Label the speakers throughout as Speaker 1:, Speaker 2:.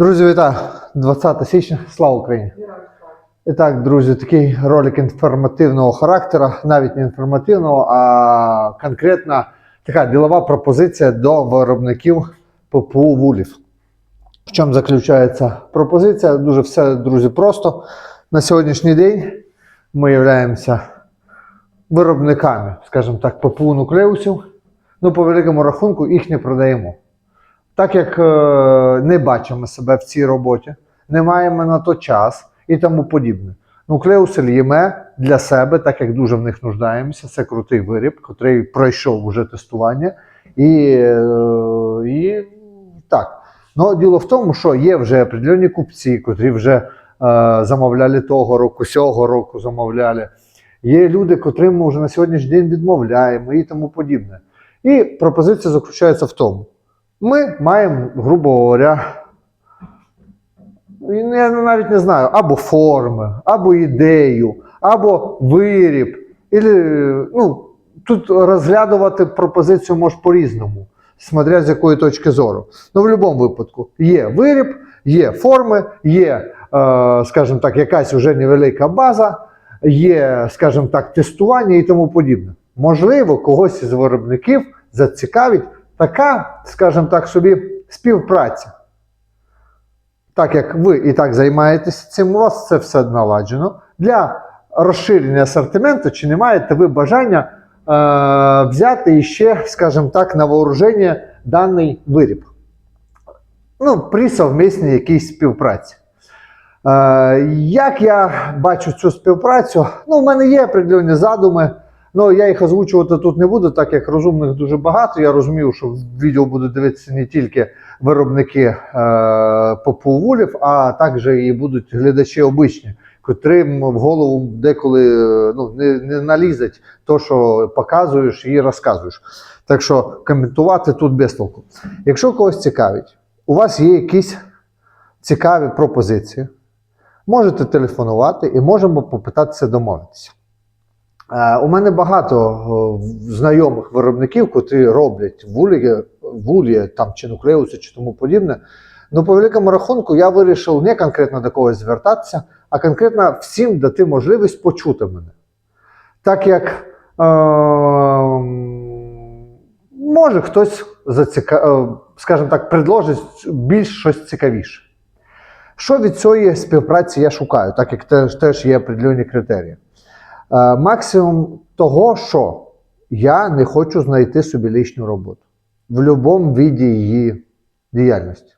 Speaker 1: Друзі, вітаю! 20 січня, слава Україні! І так, друзі, такий ролик інформативного характеру, навіть не інформативного, а конкретна така ділова пропозиція до виробників ППУ вулів. В чому заключається пропозиція? Дуже все, друзі, просто. На сьогоднішній день ми являємося виробниками, скажімо так, ППУ нуклеусів. Ну, по великому рахунку, їх не продаємо. Так як е, не бачимо себе в цій роботі, не маємо на то час і тому подібне. Нуклеуси л'ємо для себе, так як дуже в них нуждаємося. Це крутий виріб, який пройшов уже тестування. І, е, і так. Ну, діло в тому, що є вже определені купці, котрі вже е, замовляли того року, сього року замовляли. Є люди, котрим ми вже на сьогоднішній день відмовляємо і тому подібне. І пропозиція заключається в тому. Ми маємо, грубо говоря, я навіть не знаю, або форми, або ідею, або виріб. Ілі, ну, тут розглядувати пропозицію може по-різному, смотря з якої точки зору. Ну, в будь-якому випадку є виріб, є форми, є, е, скажімо так, якась вже невелика база, є, скажімо так, тестування і тому подібне. Можливо, когось із виробників зацікавить така, скажімо так, собі співпраця. Так як ви і так займаєтеся цим, у вас це все наладжено. Для розширення асортименту, чи не маєте ви бажання е, взяти іще, скажімо так, на вооруження даний виріб? Ну, при совмісній якійсь співпраці. Е, як я бачу цю співпрацю? Ну, в мене є определені задуми. Ну, я їх озвучувати тут не буду, так як розумних дуже багато. Я розумію, що відео будуть дивитися не тільки виробники е, попувулів, а також і будуть глядачі обичні, котрим в голову деколи е, ну, не, не налізать то, що показуєш і розказуєш. Так що коментувати тут без толку. Якщо когось цікавить, у вас є якісь цікаві пропозиції, можете телефонувати і можемо попитатися домовитися. Е, У мене багато знайомих виробників, котрі роблять вулі, вулі там, чи нуклеуси, чи тому подібне. Ну, по великому рахунку, я вирішив не конкретно до когось звертатися, а конкретно всім дати можливість почути мене. Так як, е, може, хтось заціка... е, скажімо так, предложить більш щось цікавіше. Що від цієї співпраці я шукаю, так як теж, теж є определені критерії. Е, максимум того, що я не хочу знайти собі лишню роботу в будь-якому віді її діяльності.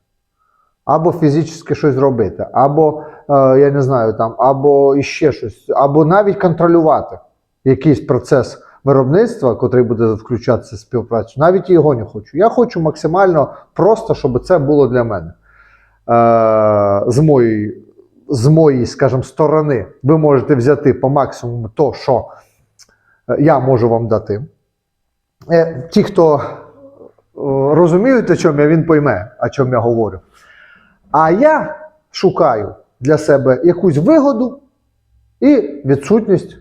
Speaker 1: Або фізично щось зробити, або, е, я не знаю, там, або іще щось, або навіть контролювати якийсь процес виробництва, який буде включатися співпрацю. Навіть його не хочу. Я хочу максимально просто, щоб це було для мене. Е, з моєї з моєї, скажімо, сторони, ви можете взяти по максимуму то, що е, я можу вам дати. Е, Ті, хто е, розуміють, о чому я, він пойме, о чому я говорю. А я шукаю для себе якусь вигоду і відсутність,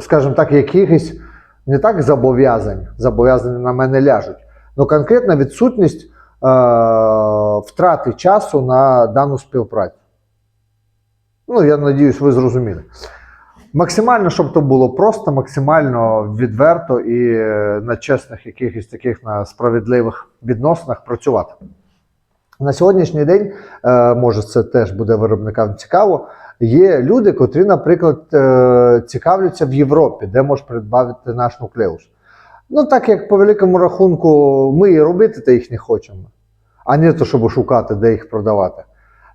Speaker 1: скажімо так, якихось не так зобов'язань, зобов'язання на мене ляжуть, але конкретна відсутність втрати часу на дану співпрацю. Ну, я надіюсь, ви зрозуміли. Максимально, щоб то було просто, максимально відверто і е, на чесних якихось таких на справедливих відносинах працювати. На сьогоднішній день, е, може, це теж буде виробникам цікаво. Є люди, котрі, наприклад, е, цікавляться в Європі, де може придбати наш нуклеус. Ну, так як по великому рахунку, ми і робити то їх не хочемо, а не то, щоб шукати, де їх продавати.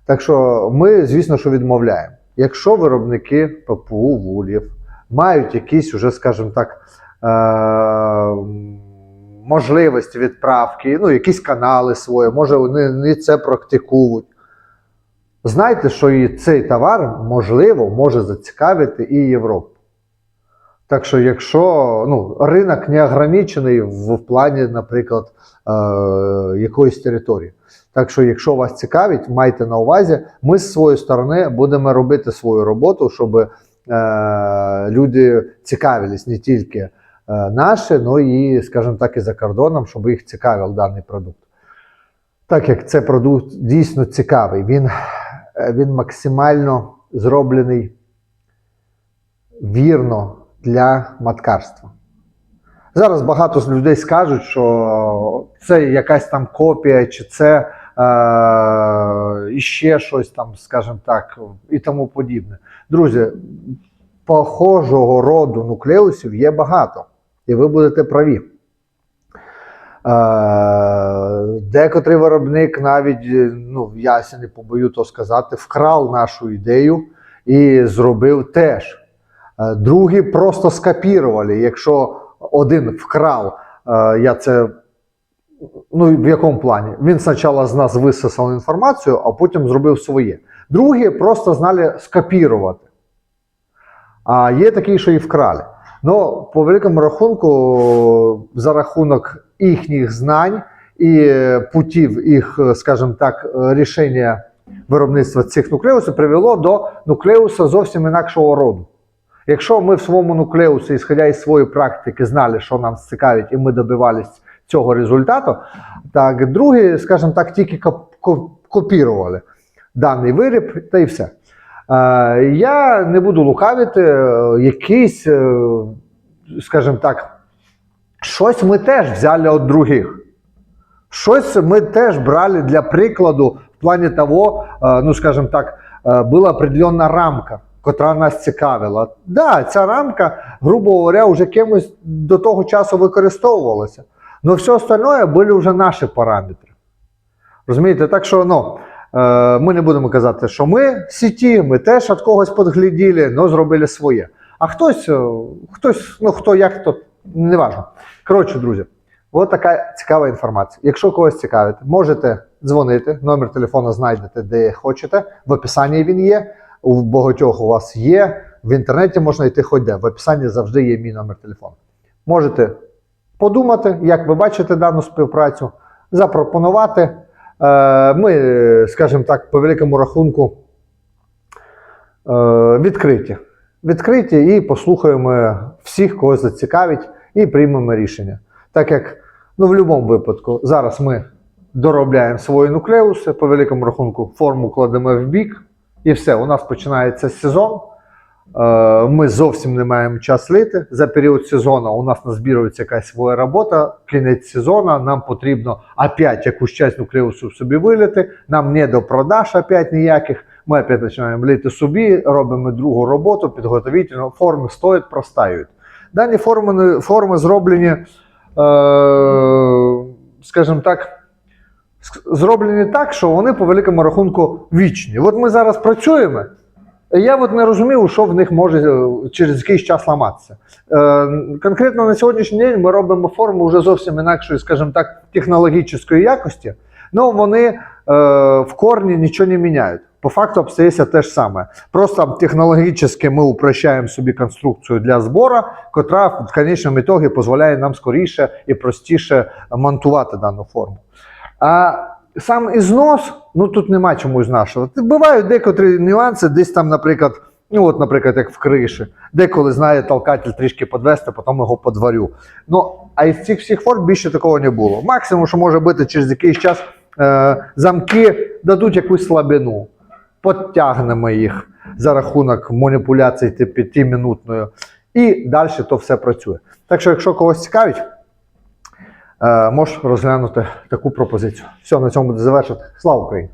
Speaker 1: Так що ми, звісно, що відмовляємо. Якщо виробники ППУ вулів мають якісь уже, скажімо так, е- можливості відправки, ну, якісь канали свої, може вони не це практикують. Знайте, що і цей товар, можливо, може зацікавити і Європу. Так що, якщо ну, ринок не ограничений в, плані, наприклад, е, якоїсь території. Так що, якщо вас цікавить, майте на увазі, ми з своєї сторони будемо робити свою роботу, щоб е, люди цікавились не тільки е, наші, але і, скажімо так, і за кордоном, щоб їх цікавив даний продукт. Так як це продукт дійсно цікавий, він, е, він максимально зроблений вірно для маткарства. Зараз багато людей скажуть, що це якась там копія, чи це е, іще щось там, скажімо так, і тому подібне. Друзі, похожого роду нуклеусів є багато, і ви будете праві. Е, Декотрий виробник навіть, ну я не побою то сказати, вкрав нашу ідею і зробив теж. Е, Другі просто скопірували. Якщо один вкрав, я це. Ну, в якому плані? Він спочатку з нас висосав інформацію, а потім зробив своє. Другі просто знали скопірувати. А є такі, що і вкрали. Ну, по великому рахунку, за рахунок їхніх знань і путів їх, скажімо так, рішення виробництва цих нуклеусів привело до нуклеуса зовсім інакшого роду. Якщо ми в своєму нуклеусі, ісходя із своєї практики, знали, що нам цікавить, і ми добивались цього результату, так другі, скажімо так, тільки коп- коп- копірували даний виріб та й все. Е, Я не буду лукавити, е, якийсь, е, скажімо так, щось ми теж взяли від других. Щось ми теж брали для прикладу в плані того, ну скажімо так, була определенна рамка, котра нас цікавила. Да, ця рамка, грубо говоря, вже кимось до того часу використовувалася. Але все остальное були вже наші параметри. Розумієте, так що ну, е, ми не будемо казати, що ми в сіті, ми теж від когось підгляділи, але зробили своє. А хтось, е, хтось, ну хто як, то не важно. Коротше, друзі, от така цікава інформація. Якщо когось цікавить, можете дзвонити. Номер телефону знайдете де хочете. В описанні він є. У багатьох у вас є. В інтернеті можна йти хоч де. В описанні завжди є мій номер телефону. Можете подумати, як ви бачите дану співпрацю, запропонувати. Е, Ми, скажімо так, по великому рахунку е, відкриті. Відкриті і послухаємо всіх, кого зацікавить, і приймемо рішення. Так як ну, в будь-якому випадку зараз ми доробляємо свої нуклеуси, по великому рахунку форму кладемо в бік, і все, у нас починається сезон. Е, Ми зовсім не маємо час лити. За період сезону у нас назбірується якась своя робота. Кінець сезону нам потрібно опять якусь часть нуклеусу собі вилити. Нам не до продаж опять ніяких. Ми опять починаємо лити собі, робимо другу роботу, підготовительну. Форми стоять, простають. Дані форми, форми зроблені, е, скажімо так, зроблені так, що вони по великому рахунку вічні. От ми зараз працюємо. Я от не розумів, що в них може е, через якийсь час ламатися. Е, конкретно на сьогоднішній день ми робимо форму вже зовсім інакшої, скажімо так, технологічної якості, але вони е, в корні нічого не міняють. По факту обстається те ж саме. Просто технологічно ми упрощаємо собі конструкцію для збору, котра в конечному ітогі дозволяє нам скоріше і простіше монтувати дану форму. А сам ізнос, ну тут нема чому знашувати. Бувають декотрі нюанси, десь там, наприклад, ну от, наприклад, як в криші, деколи знає толкатель трішки подвести, потім його подварю. Ну, а із цих всіх форм більше такого не було. Максимум, що може бути через якийсь час, е, замки дадуть якусь слабину, підтягнемо їх за рахунок маніпуляцій типу 5-минутною, і далі то все працює. Так що, якщо когось цікавить, можеш розглянути таку пропозицію. Все, на цьому буде завершити. Слава Україні!